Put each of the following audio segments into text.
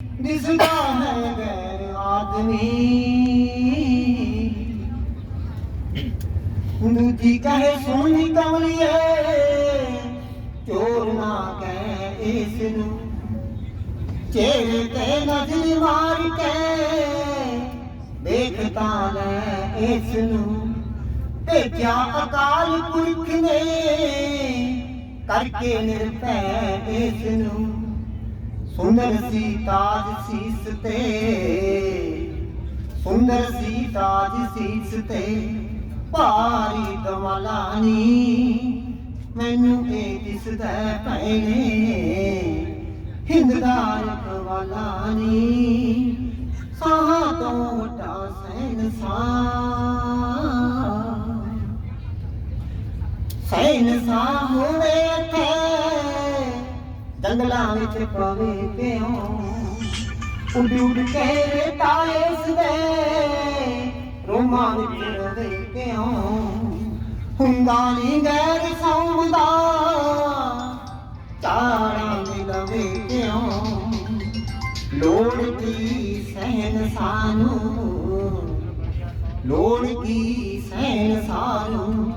ਦਿਸਦਾ ਹੈ ਗੈਰ ਆਦਮੀ। ਦੂਜੀ ਕਹੇ ਸੋਹਣੀ ਕਮਲੀਏ ਚੋਰ ਨਾ ਕਹਿ ਇਸ ਨੂੰ ਚਿਹਰੇ ਤੇ ਨਜ਼ਰ ਮਾਰ ਕੇ ਦੇਖਤਾ ਲੈ ਇਸ ਨੂੰ ਭੇਜਿਆ ਅਕਾਲ ਪੁਰਖ ਨੇ, ਕਰਕੇ ਨਿਰਭੈ ਇਸ ਨੂੰ ਸੁੰਦਰ ਸੀ ਤਾਜ ਸੀਸ ਤੇ, ਸੁੰਦਰ ਸੀ ਤਾਜ ਸੀਸ ਤੇ ਭਾਰੀ ਕਮਲਾਨੀ ਮੈਨੂੰ ਇਹ ਦਿਸਦਾ ਭੈਣੇ ਹਿੰਦਦਾਰ ਕਵਾਲਾਨੀ ਸਾਹਾਂ ਤੋਂ ਵਟਾ ਸੈਨ ਸੈਨ ਸਾ ਹੋਵੇ ਇੱਥੇ ਜੰਗਲਾਂ ਵਿੱਚ ਪਵੇ ਪਿਓ। ਉੱਡ ਉੱਡ ਕੇ ਰੇਟਾ ਇਸ ਰੋਮਾਂ ਵਿੱਚ ਰਵੇ ਪਿਓ। ਹੁੰਦਾ ਨਹੀਂ ਗੈਰ ਸੌਂਦਾ, ਚਾਰਾਂ ਮਿਲਵੇ ਪਿਓ। ਲੋੜ ਕੀ ਸਹਿਨ ਸਾਨੂੰ, ਲੋੜ ਕੀ ਸਹਿਨ ਸਾਨੂੰ।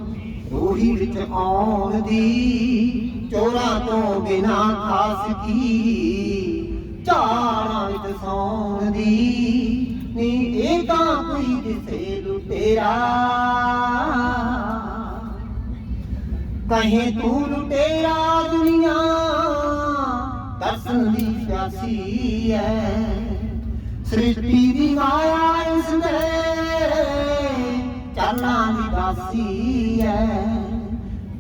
ਰੋਹੀ ਵਿੱਚ ਆਉਣ ਦੀ ਚੋਰਾਂ ਤੋਂ ਬਿਨਾ ਖਾਸ ਕੀ? ਝਾੜਾਂ ਵਿੱਚ ਸੌਣ ਦੀ ਨੀ, ਇਹ ਤਾਂ ਕੋਈ ਦਿਸੇ ਲੁਟੇਰਾ ਕਹੇ ਤੂੰ ਲੁਟੇਰਾ ਦੁਨੀਆ ਦਰਸ਼ਨ ਦੀ ਪਿਆਸੀ ਐ। ਸ੍ਰਿਸ਼ਟੀ ਦੀ ਮਾਇਆ ਵਾਸੀ ਐ।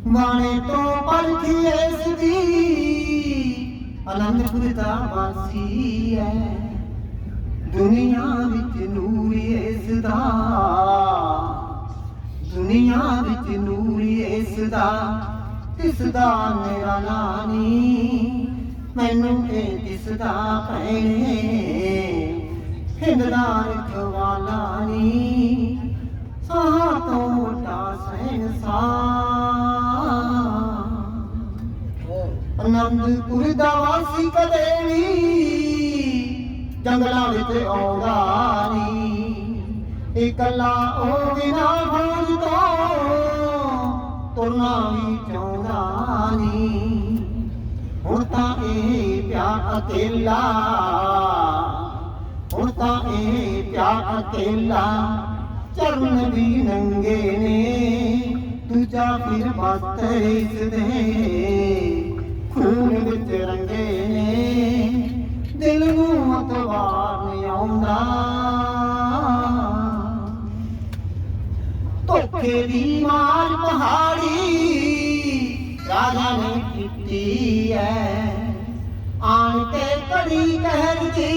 ਬਾਣੇ ਤੋਂ ਪਰਖੀ ਇਸ ਦੀ। ਅਨੰਦਪੁਰ ਦਾ ਵਾਸੀ ਐ। ਦੁਨੀਆ ਵਿੱਚ ਨੂਰ ਇਸ ਦਾ। ਦੁਨੀਆ ਵਿੱਚ ਨੂਰ ਇਸ ਦਾ। ਦਿਸਦਾ ਮੇਰਾ ਨਾਨੀ ਮੈਨੂੰ ਇਹ ਦਿਸਦਾ ਭੈਣੇ। ਹਿੰਦਦਾ ਰਖਵਾਲਾ ਅਨੰਦਪੁਰ ਦਾ ਵਾਸੀ ਕਦੇ ਵੀ ਜੰਗਲਾਂ ਵਿੱਚ ਆਉਂਦਾ ਨਹੀਂ। ਇਕੱਲਾ ਉਹ ਬਿਨਾ ਫੌਜ ਤੋਂ ਤੁਰਨਾ ਵੀ ਚਾਹੁੰਦਾ ਨਹੀਂ। ਹੁਣ ਤਾਂ ਇਹ ਪਿਆ ਅਕੇਲਾ, ਹੁਣ ਤਾਂ ਇਹ ਪਿਆ ਅਕੇਲਾ, ਚਰਨ ਵੀ ਨੰਗੇ ਨੇ। ਦੂਜਾ ਫਿਰ ਮਸਤ ਇਸ ਦੇ ਵਿੱਚ ਰੰਗੇ ਦਿਲ ਨੂੰ ਮਤਵਾਰ ਨਹੀਂ ਆਉਂਦਾ। ਧੋਖੇ ਦੀ ਮਾਰ ਪਹਾੜੀ ਰਾਜਾ ਨੇ ਕੀਤੀ ਐ। ਆਣ ਕੇ ਕੜੀ ਕਹਿਰ ਦੀ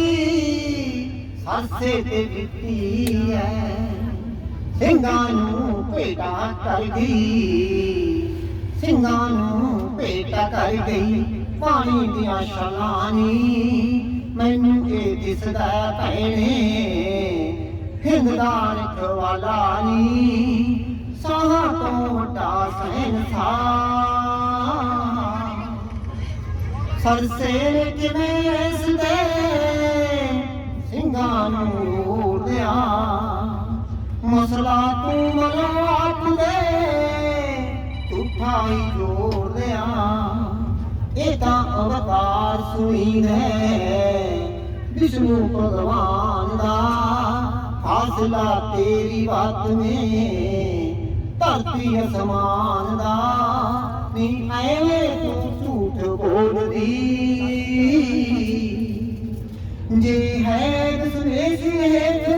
ਸਰਸੇ ਤੇ ਦਿੱਤੀ ਐ। ਸਿੰਘਾਂ ਨੂੰ ਭੇਟਾ ਕਰ ਗਈ, ਸਿੰਘਾਂ ਨੂੰ ਭੇਟਾ ਕਰ ਗਈ। ਪਾਣੀ ਦੀਆਂ ਛਲਾਨੀ ਮੈਨੂੰ ਇਹ ਦਿਸਦਾ ਭੈਣੇ ਹਿੰਦਦਾਰ ਖਵਾਲਾ ਨੀ। ਸਾਹਾਂ ਤੋਂ ਵੱਡਾ ਸਹਿਨਸਾ ਸਰਸੇ ਕਿਵੇਂ ਇਸ ਦੇ ਸਿੰਘਾਂ ਨੂੰ ਉੜਿਆ ਮਸਲਾ ਤੂੰ ਮਨੋ ਆਪ ਦੇ ਤੂੰ ਭਾਈ ਜੋੜ ਲਿਆ ਇਹ ਤਾਂ ਅਵਤਾਰ ਸੁਣੀ ਨੇ। ਵਿਸ਼ਨੂੰ ਭਗਵਾਨ ਦਾ ਫਾਸਲਾ ਤੇਰੀ ਬਾਤ ਮੇ ਧਰਤੀ ਅਸਮਾਨ ਦਾ ਨੀ, ਐਵੇਂ ਤੂੰ ਝੂਠ ਬੋਲਦੀ। ਜੇ ਹੈ ਦਸਵੇਂ ਸਿਹਤ,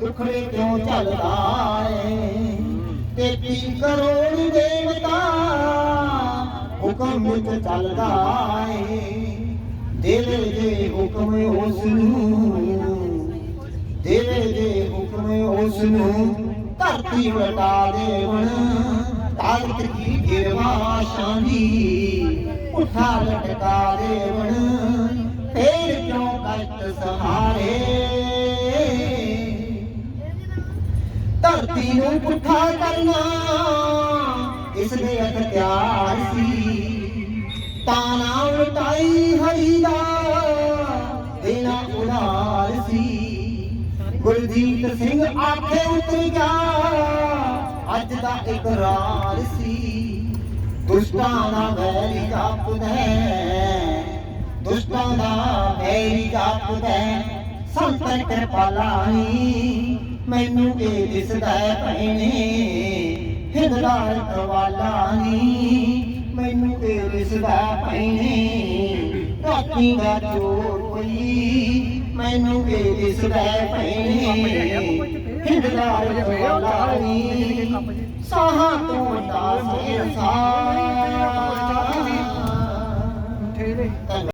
ਦੁਖੜੇ ਕਿਉਂ ਚੱਲਦਾ ਏ? ਤੇਤੀ ਕਰੋੜ ਦੇਵਤਾ ਹੁਕਮ ਵਿੱਚ ਚੱਲਦਾ ਏ। ਦਿਲ ਦੇ ਹੁਕਮ ਉਸ ਨੂੰ ਦਿਲ ਦੇ ਹੁਕਮ ਉਸ ਨੂੰ ਧਰਤੀ ਵਟਾ ਦੇਵਣ। ਤਾਕਤ ਕੀ ਗਿਰਵਾ ਸ਼ਾਨੀ ਉਠਾ ਲਟਕਾ ਦੇਵਣ। ਫੇਰ ਕਿਉਂ ਕਸ਼ਟ ਸਹਾਰੇ? ਧਰਤੀ ਨੂੰ ਪੁੱਠਾ ਕਰਨਾ ਇਸ ਨੇ ਅਖਤਿਆਰ ਸੀ। ਤਾਂ ਨਾ ਉਲਟਾਈ ਹਰੀ ਦਾ ਦੇਣਾ ਉਲਾਰ ਸੀ। ਗੁਰਜੀਤ ਸਿੰਘ ਆਖੇ ਉਤਰ ਗਿਆ, ਅੱਜ ਦਾ ਇਕਰਾਰ ਸੀ। ਦੁਸ਼ਟਾਂ ਦਾ ਵੈਰੀ ਜਾਪਦਾ ਦੁਸ਼ਟਾਂ ਦਾ ਵੈਰੀ ਜਾਪਦਾ ਸੰਤਨ ਕਿਰਪਾਲਾਈ ਮੈਨੂੰ ਇਹ ਦਿਸਦਾ ਭੈਣੇ ਹਿੰਦਦਾਰ ਕਰਵਾਲਾ ਨੀ ਮੈਨੂੰ ਇਹ ਦਿਸਦਾ ਹੈ ਭੈਣੇ ਰਾਤੀ ਦਾ ਚੋਰ ਕੋਈ। ਮੈਨੂੰ ਇਹ ਦਿਸਦਾ ਹੈ ਭੈਣੇ ਹਿੰਦਦਾਰ ਨੀ ਸਾਹਾਂ ਤੋਂ ਵੱਡਾ ਸਿਰ